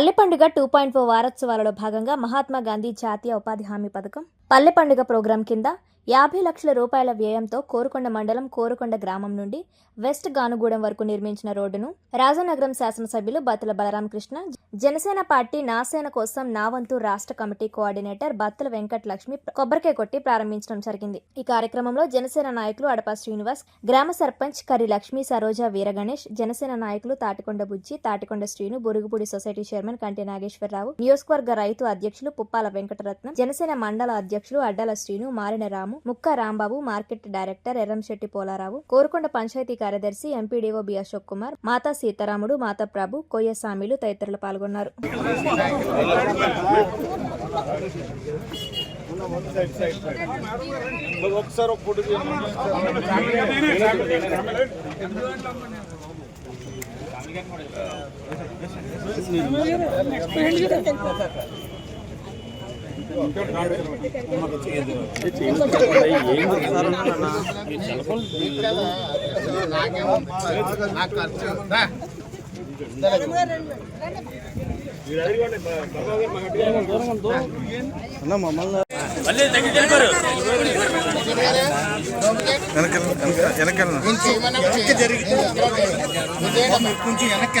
పల్లె పండుగ two point four వారోత్సవాలలో భాగంగా మహాత్మా గాంధీ జాతీయ ఉపాధి హామీ పథకం పల్లె పండుగ ప్రోగ్రాం కింద యాభై లక్షల రూపాయల వ్యయంతో కోరుకొండ మండలం కోరుకొండ గ్రామం నుండి వెస్ట్ గానుగూడెం వరకు నిర్మించిన రోడ్డును రాజానగరం శాసనసభ్యులు బత్తుల బలరామకృష్ణ జనసేన పార్టీ నాసేన కోసం నావంతు రాష్ట్ర కమిటీ కోఆర్డినేటర్ బత్తుల వెంకట లక్ష్మి కొబ్బరికాయ కొట్టి ప్రారంభించడం జరిగింది. ఈ కార్యక్రమంలో జనసేన నాయకులు అడపా శ్రీనివాస్ గ్రామ సర్పంచ్ కరి లక్ష్మి సరోజ వీరగణేష్ జనసేన నాయకులు తాటికొండ బుజ్జి తాటికొండ శ్రీను బురుగుపూడి సొసైటీ చైర్మన్ కంటి నాగేశ్వరరావు నియోజకవర్గ రైతు అధ్యక్షులు పుప్పాల వెంకటరత్నం జనసేన మండల అధ్యక్షులు అడ్డాల శ్రీను మారిన రామ ముక్క రాంబాబు మార్కెట్ డైరెక్టర్ ఎర్రంశెట్టి పోలారావు కోరుకొండ పంచాయతీ కార్యదర్శి ఎంపీడీఓ బి అశోక్ కుమార్ మాతా సీతారాముడు మాతా ప్రభు కొయ్యస్వామిలు తదితరులు పాల్గొన్నారు. ఒకసారి అన్న మమ్మల్ని వెనక వెనక కొంచెం వెనక్కి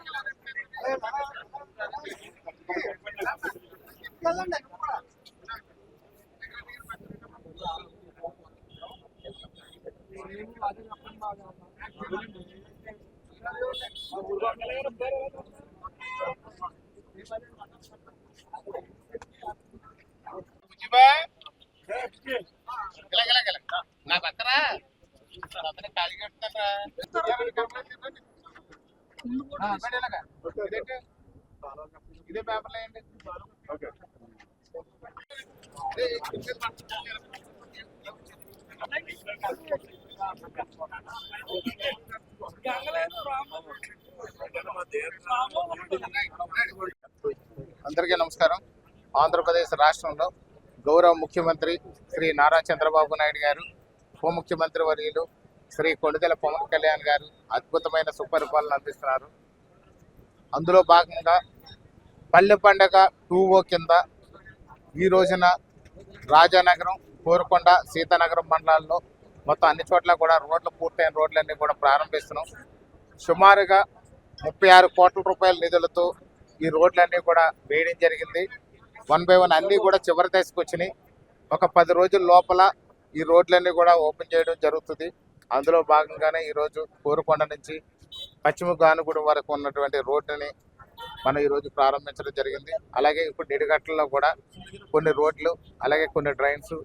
నా పక్కన అతను ఖాళీ ఇదే పేపర్లో ఏంటి అందరికీ నమస్కారం. ఆంధ్రప్రదేశ్ రాష్ట్రంలో గౌరవ ముఖ్యమంత్రి శ్రీ నారా చంద్రబాబు నాయుడు గారు ఉప ముఖ్యమంత్రి వర్యులు శ్రీ కొండదెల పవన్ కళ్యాణ్ గారు అద్భుతమైన సుపరిపాలన అందిస్తున్నారు. అందులో భాగంగా పల్లె పండగ టూ ఓ కింద ఈ రోజున రాజానగరం కోరుకొండ సీతానగరం మండలాల్లో మొత్తం అన్ని చోట్ల కూడా రోడ్లు పూర్తయిన రోడ్లన్నీ కూడా ప్రారంభిస్తున్నాం. సుమారుగా ముప్పై ఆరు కోట్ల రూపాయల నిధులతో ఈ రోడ్లన్నీ కూడా వేయడం జరిగింది. వన్ బై వన్ అన్నీ కూడా చివరి దశకు వచ్చినాయి. ఒక పది రోజుల లోపల ఈ రోడ్లన్నీ కూడా ఓపెన్ చేయడం జరుగుతుంది. అందులో భాగంగానే ఈరోజు కోరుకొండ నుంచి పశ్చిమ గానుగూడెం వరకు ఉన్నటువంటి రోడ్డుని మనం ఈరోజు ప్రారంభించడం జరిగింది. అలాగే ఇప్పుడు నిడిగట్లలో కూడా కొన్ని రోడ్లు అలాగే కొన్ని డ్రైన్స్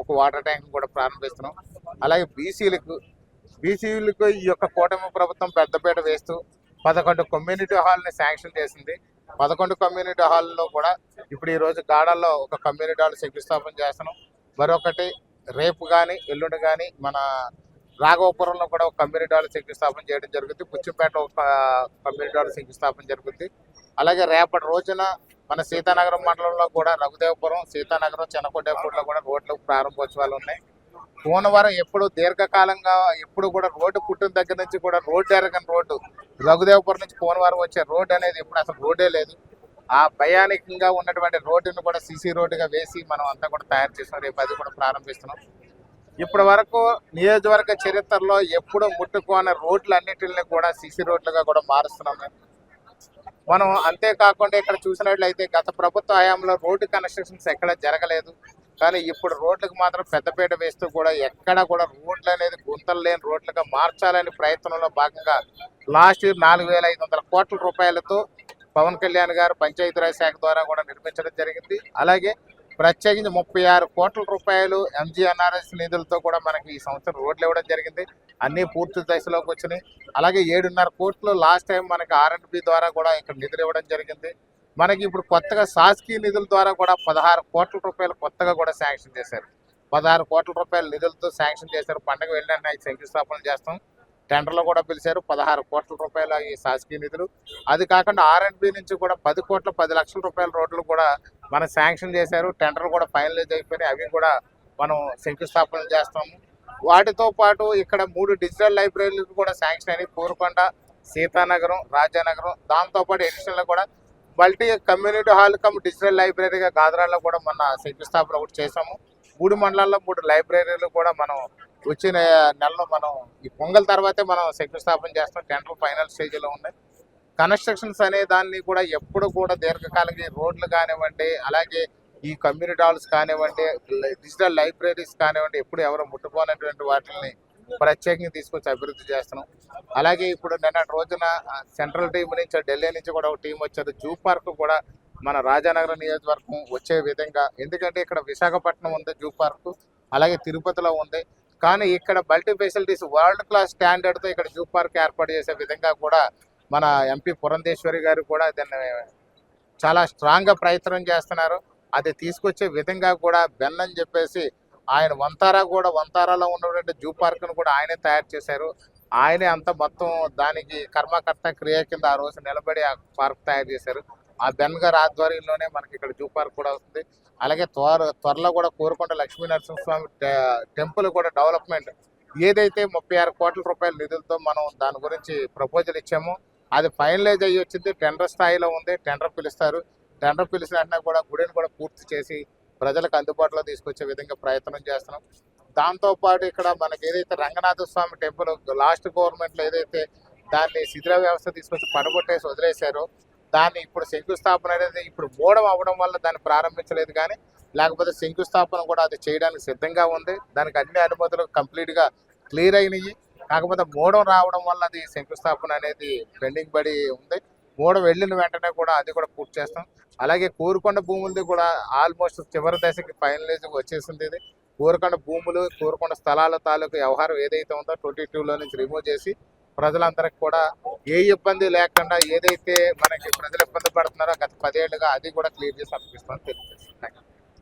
ఒక వాటర్ ట్యాంక్ కూడా ప్రారంభిస్తున్నాం. అలాగే బీసీలకు బీసీలకు ఈ యొక్క కూటమి ప్రభుత్వం పెద్దపీట వేస్తూ పదకొండు కమ్యూనిటీ హాల్ని శాంక్షన్ చేసింది. పదకొండు కమ్యూనిటీ హాల్లో కూడా ఇప్పుడు ఈ రోజు గాడాల్లో ఒక కమ్యూనిటీ హాల్ శంకుస్థాపన చేస్తున్నాం. మరొకటి రేపు కానీ ఎల్లుండి కానీ మన రాఘవపురంలో కూడా ఒక కమ్యూనిటీ హాల్ శంకుస్థాపన చేయడం జరుగుతుంది పుచ్చిపేట ఒక కమ్యూనిటీ హాల్ శంకుస్థాపన జరుగుతుంది అలాగే రేపటి రోజున మన సీతానగరం మండలంలో కూడా రఘుదేవపురం సీతానగరం చెన్నకొండేపూర్లో కూడా రోడ్లు ప్రారంభోత్సవాలు ఉన్నాయి. కోనవరం ఎప్పుడు దీర్ఘకాలంగా ఎప్పుడు కూడా రోడ్డు పుట్టిన దగ్గర నుంచి కూడా రోడ్డు ఎరగని రోడ్డు. రఘుదేవపురం నుంచి కోనవరం వచ్చే రోడ్డు అనేది ఇప్పుడు అసలు రోడ్డే లేదు. ఆ భయానికంగా ఉన్నటువంటి రోడ్డును కూడా సీసీ రోడ్డుగా వేసి మనం అంతా కూడా తయారు చేస్తున్నాం. రేపు అది కూడా ప్రారంభిస్తున్నాం. ఇప్పటి వరకు నియోజకవర్గ చరిత్రలో ఎప్పుడూ ముట్టుకోని రోడ్లన్నిటిని కూడా సీసీ రోడ్లుగా కూడా మారుస్తున్నాం మనం అంతేకాకుండా ఇక్కడ చూసినట్లయితే గత ప్రభుత్వ హయాంలో రోడ్డు కన్స్ట్రక్షన్స్ ఎక్కడ జరగలేదు. కానీ ఇప్పుడు రోడ్లకు మాత్రం పెద్దపీట వేస్తూ కూడా ఎక్కడ కూడా రోడ్లు అనేది గుంతలు లేని రోడ్లుగా మార్చాలని ప్రయత్నంలో భాగంగా లాస్ట్ ఇయర్ నాలుగు వేల ఐదు వందల కోట్ల రూపాయలతో పవన్ కళ్యాణ్ గారు పంచాయతీరాజ్ శాఖ ద్వారా కూడా నిర్మించడం జరిగింది. అలాగే ప్రత్యేకించి ముప్పై ఆరు కోట్ల రూపాయలు ఎంజీఎన్ఆర్ఎస్ నిధులతో కూడా మనకి ఈ సంవత్సరం రోడ్లు ఇవ్వడం జరిగింది. అన్ని పూర్తి దశలోకి వచ్చినాయి. అలాగే ఏడున్నర కోట్లు లాస్ట్ టైం మనకి ఆర్ఎండ్బి ద్వారా కూడా ఇక్కడ నిధులు ఇవ్వడం జరిగింది. మనకి ఇప్పుడు కొత్తగా శాసకీయ నిధుల ద్వారా కూడా పదహారు కోట్ల రూపాయలు కొత్తగా కూడా శాంక్షన్ చేశారు. పదహారు కోట్ల రూపాయల నిధులతో శాంక్షన్ చేశారు. పండగ వెళ్ళిన శంకుస్థాపనలు చేస్తాం. టెండర్లో కూడా పిలిచారు పదహారు కోట్ల రూపాయల ఈ శాసకీయ నిధులు. అది కాకుండా ఆర్ఎండ్బి నుంచి కూడా పది కోట్ల పది లక్షల రూపాయల రోడ్లు కూడా మనం శాంక్షన్ చేశారు. టెండర్లు కూడా ఫైనలైజ్ అయిపోయినాయి. అవి కూడా మనం శంకుస్థాపనలు చేస్తాము వాటితో పాటు ఇక్కడ మూడు డిజిటల్ లైబ్రరీలు కూడా శాంక్షన్ అయినాయి. కోరుకొండ సీతానగరం రాజానగరం. దాంతోపాటు ఎడిషనల్ కూడా multi community hall cum digital లైబ్రరీగా గాదరాల్లో కూడా మన శంకుస్థాపన ఒకటి చేసాము మూడు మండలాల్లో మూడు లైబ్రరీలు కూడా మనం వచ్చిన నెలలో మనం ఈ పొంగల్ తర్వాతే మనం శంకుస్థాపన చేస్తాం. టెండర్ ఫైనల్ స్టేజ్లో ఉన్నాయి కన్స్ట్రక్షన్స్ అనే దాన్ని కూడా ఎప్పుడు కూడా దీర్ఘకాలిక రోడ్లు కానివ్వండి అలాగే ఈ కమ్యూనిటీ హాల్స్ కానివ్వండి డిజిటల్ లైబ్రరీస్ కానివ్వండి ఎప్పుడు ఎవరు ముట్టుకోనటువంటి వాటిని ప్రత్యేకంగా తీసుకొచ్చి అభివృద్ధి చేస్తున్నాం. అలాగే ఇప్పుడు నిన్నటి రోజున సెంట్రల్ టీం నుంచి ఢిల్లీ నుంచి కూడా ఒక టీం వచ్చారు. జూ పార్క్ కూడా మన రాజానగరం నియోజకవర్గం వచ్చే విధంగా. ఎందుకంటే ఇక్కడ విశాఖపట్నం ఉంది జూ పార్క్ అలాగే తిరుపతిలో ఉంది. కానీ ఇక్కడ మల్టీ ఫెసిలిటీస్ వరల్డ్ క్లాస్ స్టాండర్డ్తో ఇక్కడ జూ పార్క్ ఏర్పాటు చేసే విధంగా కూడా మన ఎంపీ పురంధేశ్వరి గారు కూడా దాన్ని చాలా స్ట్రాంగ్గా ప్రయత్నం చేస్తున్నారు. అది తీసుకొచ్చే విధంగా కూడా బెన్ అని చెప్పేసి ఆయన వంతారా కూడా వంతారాలో ఉన్నటువంటి జూ పార్క్ను కూడా ఆయనే తయారు చేశారు. ఆయనే అంత మొత్తం దానికి కర్మకర్త క్రియ కింద ఆ రోజు నిలబడి ఆ పార్క్ తయారు చేశారు. ఆ బెన్ గారి ఆధ్వర్యంలోనే మనకి ఇక్కడ జూ పార్క్ కూడా వస్తుంది. అలాగే త్వర త్వరలో కూడా కోరుకొండ లక్ష్మీ నరసింహస్వామి టెంపుల్ కూడా డెవలప్మెంట్. ఏదైతే ముప్పై ఆరు కోట్ల రూపాయల నిధులతో మనం దాని గురించి ప్రపోజల్ ఇచ్చామో అది ఫైనలైజ్ అయ్యి వచ్చింది. టెండర్ స్థాయిలో ఉంది. టెండర్ పిలుస్తారు. టెండర్ పిలిచిన కూడా గుడిని కూడా పూర్తి చేసి ప్రజలకు అందుబాటులో తీసుకొచ్చే విధంగా ప్రయత్నం చేస్తున్నాం. దాంతో పాటు ఇక్కడ మనకి ఏదైతే రంగనాథ స్వామి టెంపుల్ లాస్ట్ గవర్నమెంట్లో ఏదైతే దాన్ని శిథిర వ్యవస్థ తీసుకొచ్చి పడగొట్టేసి వదిలేశారో దాన్ని ఇప్పుడు శంకుస్థాపన అనేది ఇప్పుడు మూడం అవ్వడం వల్ల దాన్ని ప్రారంభించలేదు కానీ లేకపోతే శంకుస్థాపన కూడా అది చేయడానికి సిద్ధంగా ఉంది. దానికి అన్ని అనుమతులు కంప్లీట్గా క్లియర్ అయినాయి. కాకపోతే మూడం రావడం వల్ల అది శంకుస్థాపన అనేది పెండింగ్ పడి ఉంది. మూడు వెళ్ళిన వెంటనే కూడా అది కూడా పూర్తి చేస్తాం. అలాగే కోరుకొండ భూములది కూడా ఆల్మోస్ట్ చివరి దశకి ఫైనలైజ్ వచ్చేసింది ఇది. కోరుకొండ భూములు కోరుకొండ స్థలాల తాలూకు వ్యవహారం ఏదైతే ఉందో ట్వంటీ టూలో నుంచి రిమూవ్ చేసి ప్రజలందరికి కూడా ఏ ఇబ్బంది లేకుండా ఏదైతే మనకి ప్రజలు ఇబ్బంది పడుతున్నారో గత పదేళ్ళుగా అది కూడా క్లియర్ చేసి అనిపిస్తామని తెలుస్తుంది